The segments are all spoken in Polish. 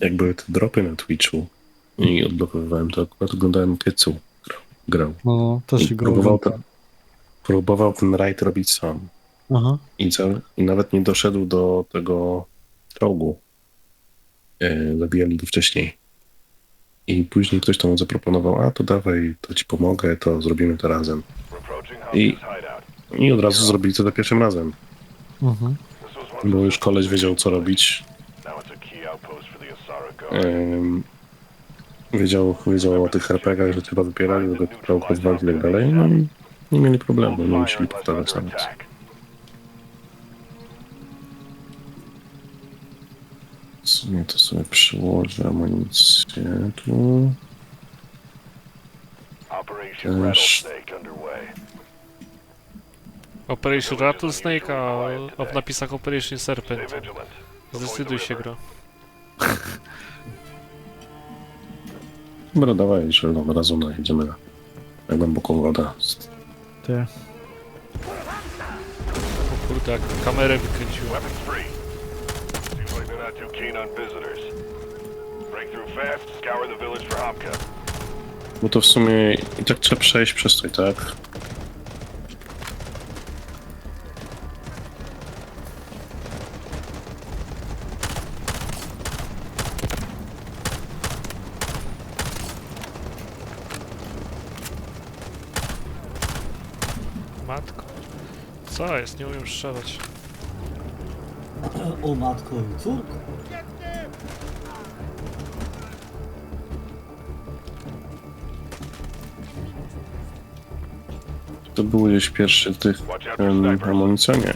jak były te dropy na Twitchu i odblokowywałem, to akurat oglądałem Kycu grał. No, też I się próbował, ten, próbował ten rajd robić sam. Aha. I, co, I nawet nie doszedł do tego czołgu. E, zabijali go wcześniej. I później ktoś tam zaproponował, a to dawaj, to ci pomogę, to zrobimy to razem. I, I od razu zrobili to za pierwszym razem. Mhm. Bo już koleś wiedział, co robić. Wiedział, wiedział o tych RPGach, że trzeba wypierali, tego pozwolić i tak dalej. No i nie mieli problemu, nie musieli powtarzać nawet. W sumie to sobie przyłożę amunicję tu. Operation Rattlesnake underway. Operation Rattlesnake, a a w napisach Operation Serpent. Zdecyduj się, gro. Dobra, dawaj, że od razu na, jedziemy na, na głęboką wodę. Ty. O kurde, jak kamerę wykręciło. Weapons free. Seems like they're not too keen on visitors. Break through fast, scour the village for Hamka. Bo to w sumie i tak trzeba przejść przez to i tak. Jest? Nie umiem strzelać. O matko i córko. To był gdzieś pierwszy tych amunicja, nie.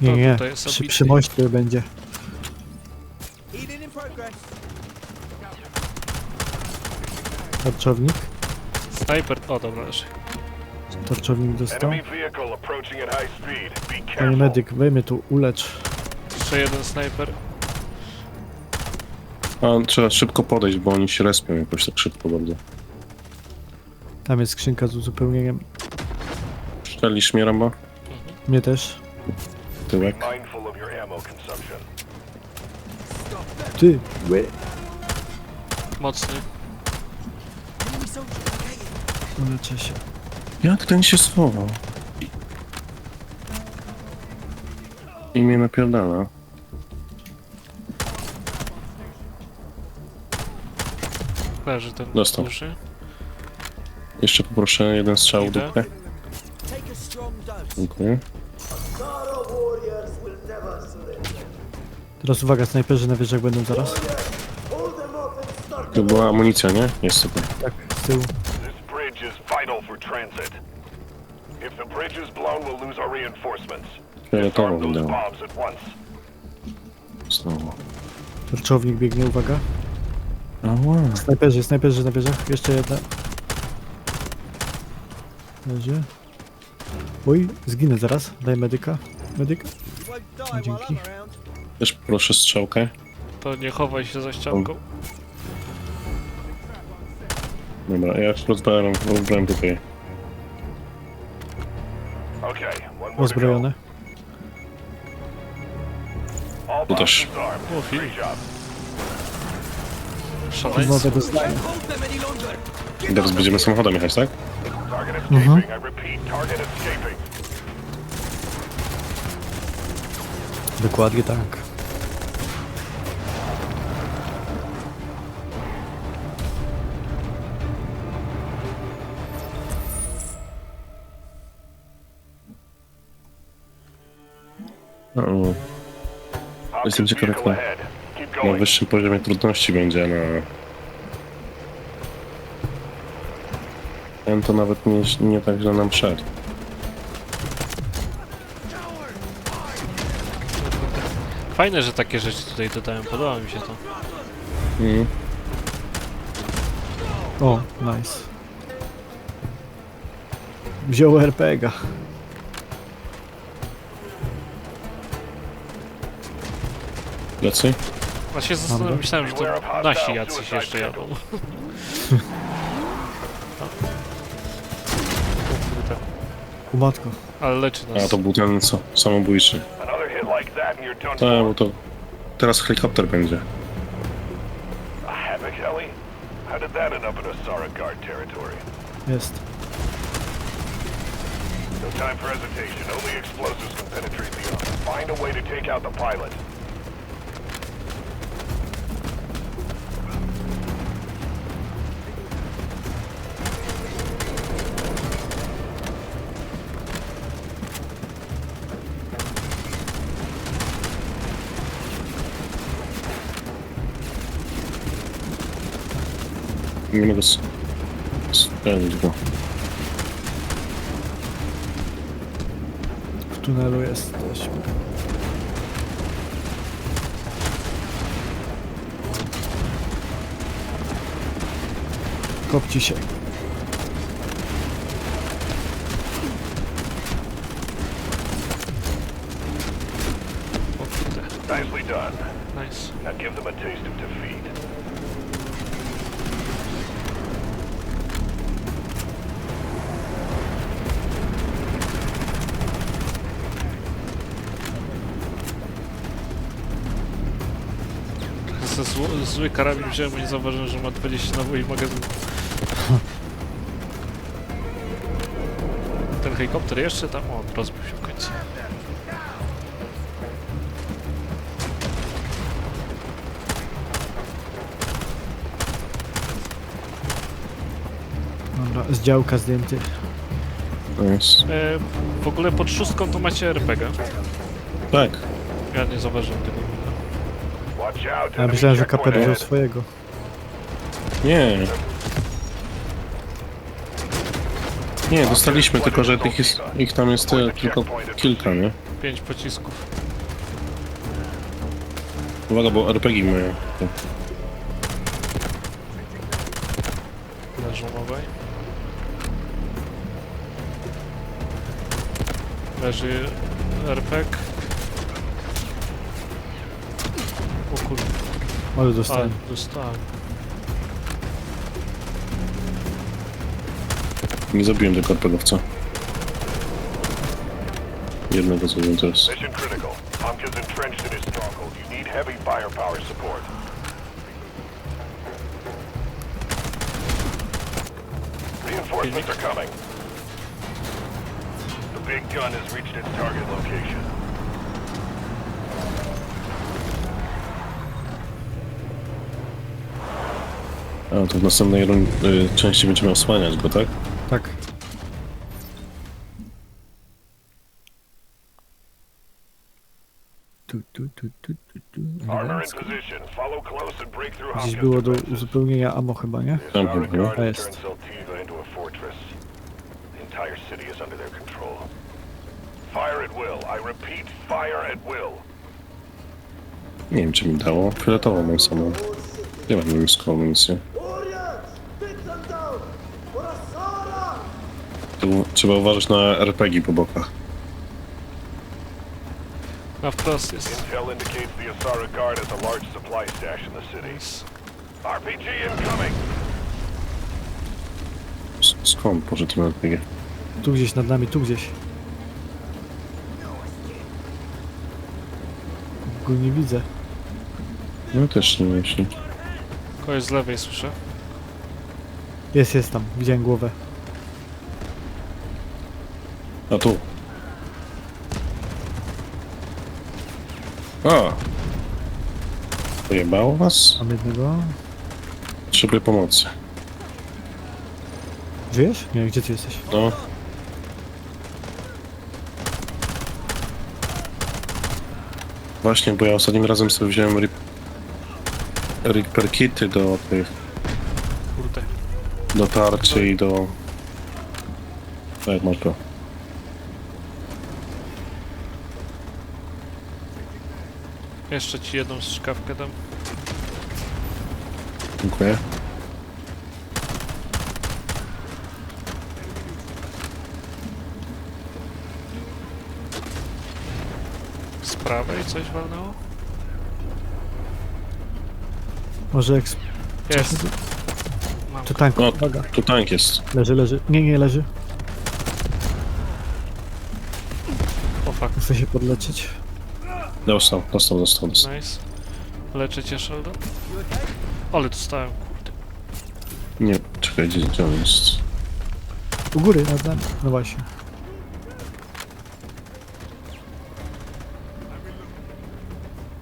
Nie, To nie. tutaj jest Przy, obity. przy moście będzie. Tarczownik. Sniper. O, dobra, leży. Tarczownik dostał. Enemy vehicle approaching at high speed. Be Panie careful. medyk, weźmy tu, ulecz. Jeszcze jeden sniper. A trzeba szybko podejść, bo oni się respią jakoś tak szybko bardzo. Tam jest skrzynka z uzupełnieniem. Szczelisz mnie, Rambo? Mnie też. Tyłek. Mindful of your ammo consumption. Ty, łe. Mocny. Uleczę się. Jak ten się schował? I mnie napierdala. Leży ten Dostał. duży. Jeszcze poproszę jeden strzał w Idę. dupę. Dziękuję. Teraz uwaga, snajperzy na wieżach będą zaraz. To była amunicja, nie? Jest super. Tak, z tyłu. This bridge is vital for transit. If the bridge is blown, we'll lose our reinforcements. Fioletową Disarm those wydała. bombs at once. Znowu. Tarczownik biegnie, uwaga. Ała. Snajperzy, snajperzy na wieżach. Jeszcze jedna. Leży. Oj, zginę zaraz. Daj medyka. Medyk. Dzięki. Też proszę strzałkę. To nie chowaj się za ścianką. Dobra, ja już rozbrałem, rozbrałem tutaj. Go. All Tu też. O, job. Szaleństwo. Dostaję. I teraz będziemy samochodem jechać, tak? Target escaping. I repeat, target escaping. Dokładnie tak. O, Jestem ciekaw, jak na going. wyższym poziomie trudności będzie na... Ten to nawet nie, nie tak źle nam szedł. Fajne, że takie rzeczy tutaj dodałem. Podoba mi się to. Mhm. O, nice. Wziął RPG. Lecy? A się zastanawiam, myślałem, że to nasi jacyś jeszcze jadą. O kurde. Ale leczy nas. A to był ten co, samobójczy. Another hit hit like that and you're done Tak, bo to teraz helikopter będzie. Havoc heli? How did that end up in Asara Guard territory? Jest. No time for hesitation. Only explosives can penetrate the armor. Find a way to take out the pilot. Nie mogę s- strzelić go. W tunelu jesteśmy. Kopci się. Nicely done. Nice. Now give them a taste of defeat. Zły karabin wziąłem, bo nie zauważyłem, że ma 20 naboi magazynu. Ten helikopter jeszcze tam? O, rozbił się w końcu. Dobra, z działka zdjęty. Jest... E, w ogóle pod szóstką to macie RPG. Tak. Ja nie zauważyłem tego. Ja myślałem, że kaper wziął swojego. Nie. Nie, dostaliśmy, tylko że tych jest, ich tam jest e, tylko kilka, nie? Pięć pocisków. Uwaga, bo RPG mają. Leżą obaj. Leży RPG. O kurde, Może ale dostałem. dostałem. Nie zabiłem tego RPGowca. Jednego co wiem teraz. Mission critical. Entrenched in his stronghold. You need heavy firepower support. Reinforcements are coming. The big gun has reached its target location. A, to w następnej run- y, części będziemy osłaniać go, tak? Tak. Tu, tu, tu, tu, tu, tu. Armor in Elegancko. position. Follow close and break through Gdzieś Hopkins' było do defenses. uzupełnienia ammo chyba, nie? Tam Asara było. Has Jest. turned Saltiva into a fortress. The entire city is under their control. Fire at will. I repeat, fire at will. Nie wiem, czy mi dało. Fioletową mam samą. Nie mam niemiecką amunicję. Tu trzeba uważać na RPG po bokach. Na wprost jest. Intel indicates the Asara Guard has a large supply stash in the city. RPG incoming! S- Skąd ten RPG? Tu gdzieś nad nami, tu gdzieś. Go nie widzę. No też nie myśli. Kogoś z lewej słyszę. Jest, jest tam. Widziałem głowę. A tu. A! Pojebało was? Mam jednego. Potrzebuję pomocy. Żyjesz? Nie, gdzie ty jesteś? No. Właśnie, bo ja ostatnim razem sobie wziąłem rip... Reaper kity do tych... Kurde. do tarczy i do... Tak, masz go. Jeszcze ci jedną strzykawkę dam. Dziękuję. Z prawej coś walnęło? Może eks... Jest. Mam. To tank. No, Uwaga. tu tank jest. Leży, leży. Nie, nie, leży. O fuck. Muszę się podleczyć. Dostał, dostał, dostał, dostał. Nice. Leczę cię, Sheldon. Ale dostałem, kurde. Nie, czekaj, gdzie, gdzie on jest? U góry, nad nami. No właśnie.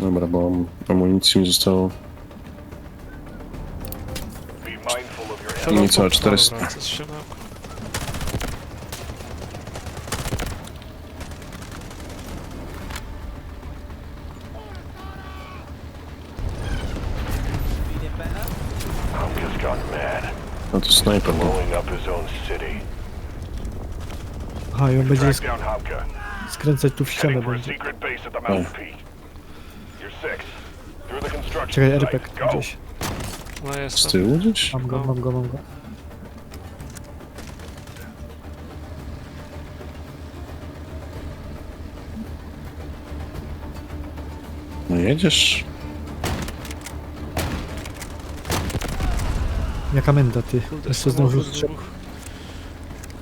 Dobra, bo amunicji mi zostało Sheldon, No i co, po- 400? Dobra, to jest ścianałko. Humka's gone mad, No to snajper był. blowing up his own city. Aha, i on będzie Track sk down skręcać tu w ścianę Heading for a będzie. secret base at the mountain peak. You're six. Through the construction Czekaj, site. Go. gdzieś. No Z jestem. tyłu gdzieś? Mam go, mam go, mam go. No jedziesz? Jaka menda, ty. Kurde, Jeszcze zdążył samochód strzelić. wybuchł.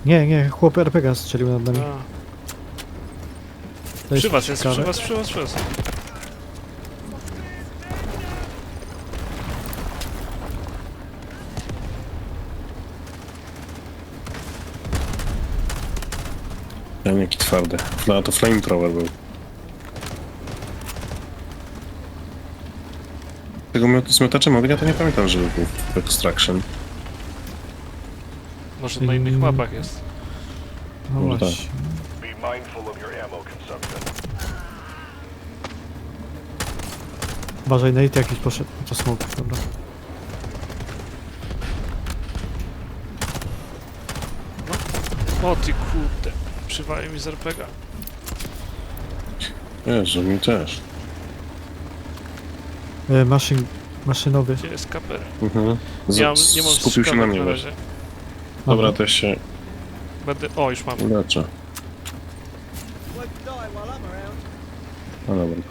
Nie, nie, chłop RPG strzelił nad nami. A, To Przy was jest, ciekawe. przy was, przy was, przy was. Ja jaki twardy. No to flamethrower był. Tego miot- z miotaczem ognia to nie pamiętam, żeby był w Extraction. Może na innych Mm. mapach jest. No Może tak. właśnie. Be mindful of your ammo consumption. Uważaj, Nate jakiś poszedł. To smoke, dobra. O ty kurde. Przywalił mi z RPG. Jezu, mi też. E, maszyn, maszynowy. Gdzie jest kaper? Mhm. Z- Nie mam, nie mam skupił się na mnie. właśnie. Dobra, to ja się Będę... O, już mam. leczę. No dobra.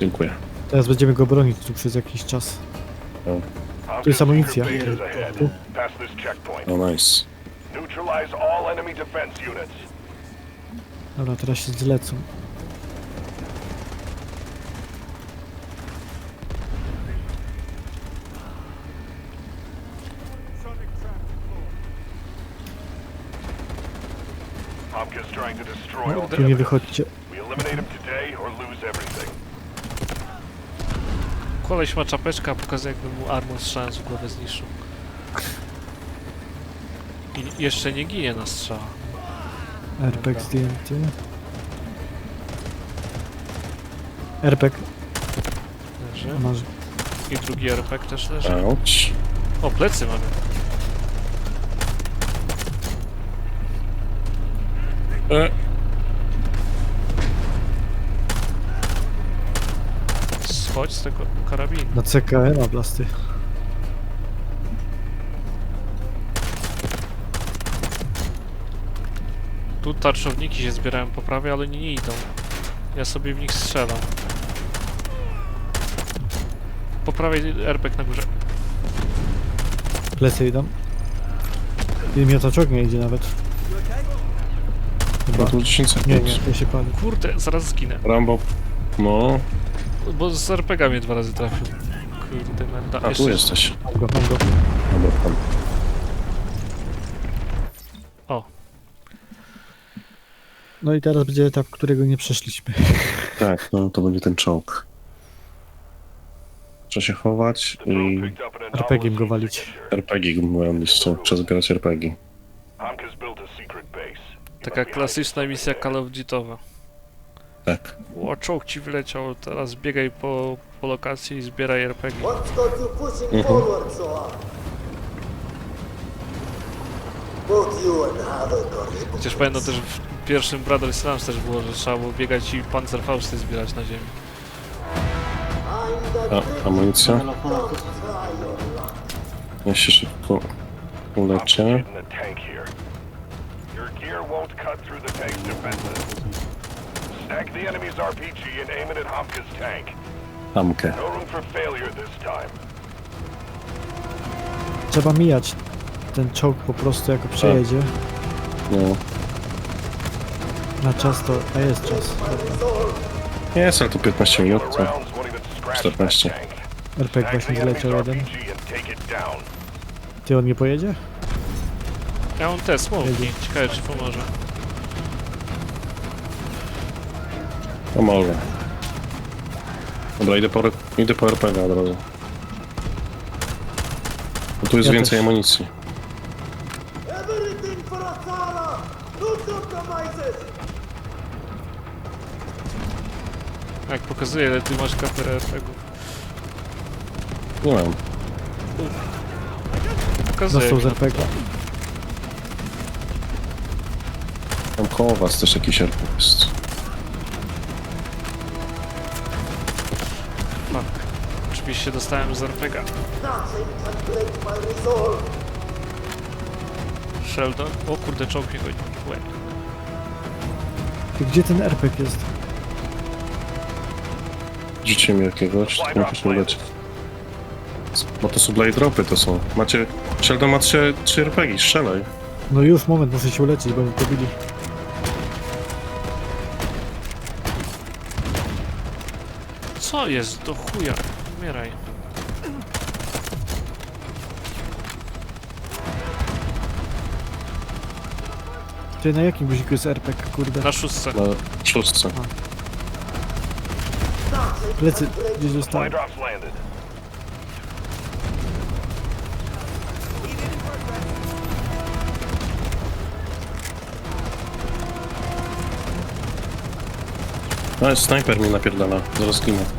Dziękuję. Teraz będziemy go bronić tu przez jakiś czas. Humka's jest amunicja. Pass this checkpoint. No nice. Neutralize all enemy defense units. Dobra, teraz się zlecą. To destroy all the Tu nie wychodźcie. We eliminate him today or lose everything. Koleś ma czapeczkę, a pokazuje jakby mu armor strzałem w głowę zniszczył. I jeszcze nie ginie na strzała. RPG zdjęty. RPG. Leży. Masz. I drugi RPG też leży. Ouch. O, plecy mamy. E, Schodź z tego karabinu. Na CKM a blasty. Tu tarczowniki się zbierają po prawej, ale nie, nie idą. Ja sobie w nich strzelam. Po prawej RPG na górze. Plecy idą. I miotacz ognia idzie nawet. Chyba. tu 10 sekund. Nie, nie, się pali. Kurde, zaraz zginę. Rambo. No, Bo z RPG mnie dwa razy trafił. Kurde, menda. a tu jesteś. Mam go, mam go. Dobra, tam. O, No i teraz będzie etap, którego nie przeszliśmy. Tak, no to będzie ten czołg. Trzeba się chować i RPG-iem go walić. RPG moją listę. Trzeba zbierać RPG. Taka klasyczna misja Call of Duty'owa. Tak. O, czołg ci wyleciał, teraz biegaj po, po lokacji i zbieraj RPG. What's got you pushing forward so hard? Both you and able Chociaż pamiętam też w pierwszym Brothers Slams też było, że trzeba było biegać i Panzerfausty zbierać na ziemi. I'm the A, amunicja? Don't try your luck. Ja się szybko uleczę. getting a tank here. Cut through the tank's defenses. Snag the enemy's RPG and aim it at Humka's tank. No room for failure this time. Trzeba mijać ten czołg po prostu, jak go przejedzie. No. Na czas to... A jest czas. Jest, ale to 15 minut, The to rounds won't even scratch that 14. tank. RPG właśnie the enemy's zleciał jeden. RPG and take it down. Ty on nie pojedzie? Ja mam te smoki. Ciekawe czy pomoże. Pomogę. Dobra, idę po, idę po RPG od razu. Bo tu jest Ja więcej też. amunicji. Everything for! No compromises! Jak pokazuje, ile ty masz kaperę RPG-ów. Nie mam. Pokazuje. Dostał jak z na- RPG. Tam koło was też jakiś RPG jest. Oczywiście dostałem z RPG. Sheldon. O kurde, czołg w łeb. Ty gdzie ten RPG jest? Mi jakiegoś, to musisz mi dać. Bo to są blade dropy to są. Macie... Sheldon ma 3, 3 RPG, strzelaj. No już, moment, muszę się uleczyć, bo mnie pobili. Co jest do chuja? Umieraj. Ty na jakim guziku jest RPG, kurde? Na szóstce. Na szóstce. Plecy, gdzieś landed. No, snajper mi napierdala. Zaraz ginę.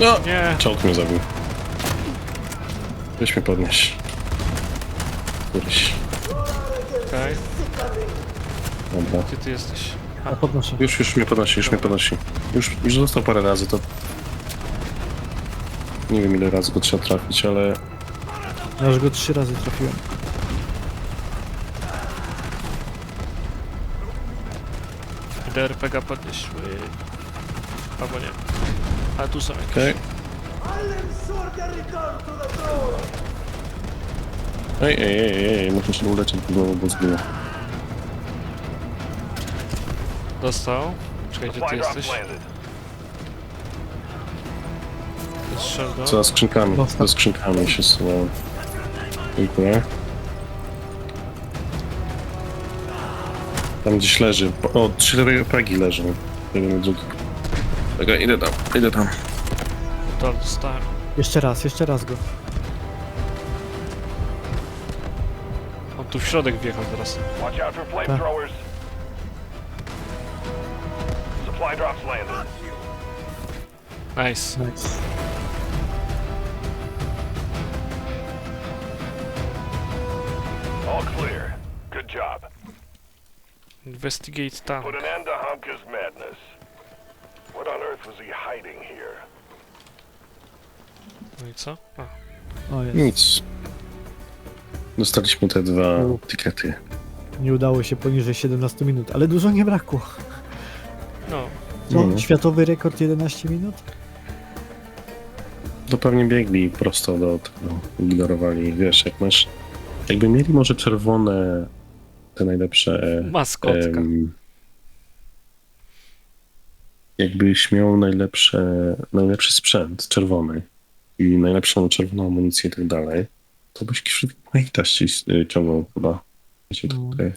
No! Nie. Czołg mnie zabił. Weź mnie podnieść. Któryś. Okej. Dobra. Gdzie ty jesteś? A podnoszę. Już, już mnie podnosi, już mnie podnosi. Już, już został parę razy, to... Nie wiem ile razy go trzeba trafić, ale... Ja już go trzy razy trafiłem. Idę RPG podnieść. Ły. Albo nie. A tu są jakieś. Okej. Ej, ej, ej, ej, muszę się uleczyć, bo, bo zginę. Dostał. Czekaj, gdzie ty Supply jesteś? landed. To jest Sheldon. Co za skrzynkami? Ze skrzynkami się zsuwają. Dziękuję. Tam gdzieś leży. O, trzy RPG leżą. Jeden i drugi. Czekaj, idę tam, idę tam. To dostałem. Jeszcze raz, jeszcze raz go. On tu w środek wjechał teraz. Watch out for flamethrowers. Supply drops landed. Nice. Nice. All clear. Good job. Investigate tank. Put an end to Humka's madness. What on earth was he hiding here? No i co? A, O jest. Nic. Dostaliśmy te dwa tikety. Nie udało się poniżej 17 minut, ale dużo nie brakło. no. Co? Mhm. Światowy rekord 11 minut? To pewnie biegli prosto do tego, ignorowali. Wiesz, jak masz... Jakby mieli może czerwone, te najlepsze... Maskotka. em, jakbyś miał najlepsze, najlepszy sprzęt czerwony i najlepszą czerwoną amunicję i tak dalej, to byś Kwita ciągnął chyba. Wiecie, No. tutaj